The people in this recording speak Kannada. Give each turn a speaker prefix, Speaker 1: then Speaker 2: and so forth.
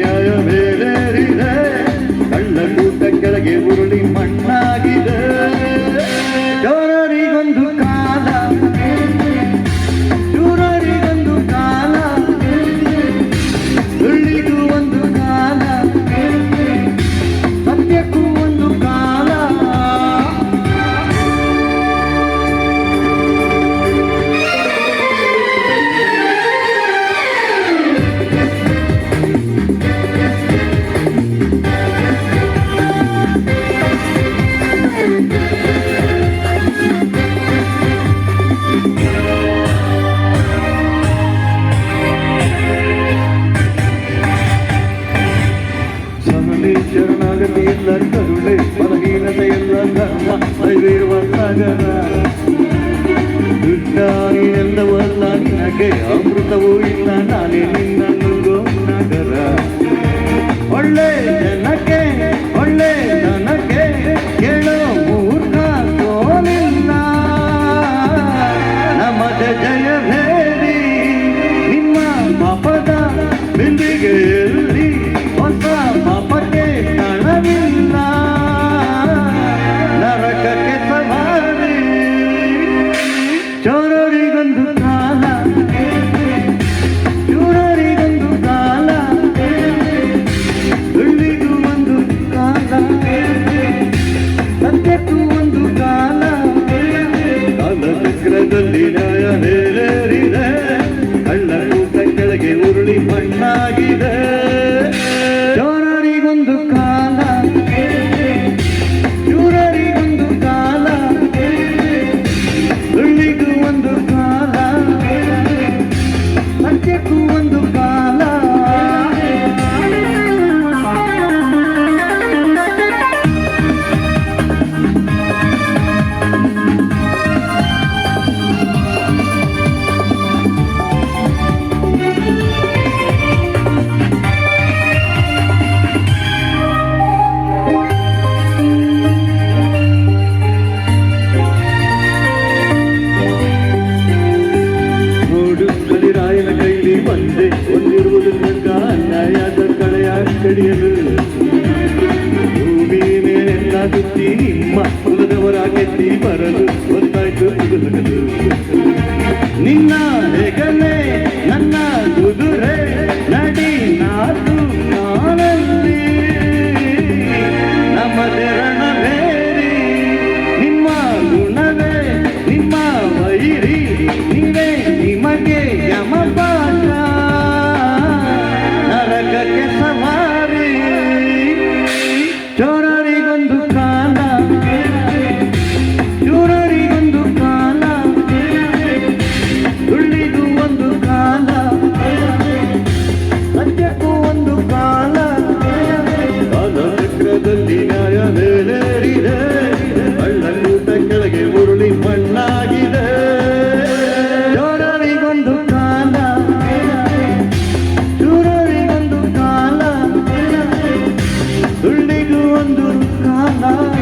Speaker 1: ನ್ಯಾಯವೇ ಅಮೃತವೂ ಇಲ್ಲ ನಾನೇ ನಿನ್ನ ನುಗ್ಗೋ ನಗರ ಒಳ್ಳೆ ಜನಕ್ಕೆ ಹೋರಾಗೆತ್ತಿ ಬರಲು ಗೊತ್ತಾಯ್ತು ನಿನ್ನ love.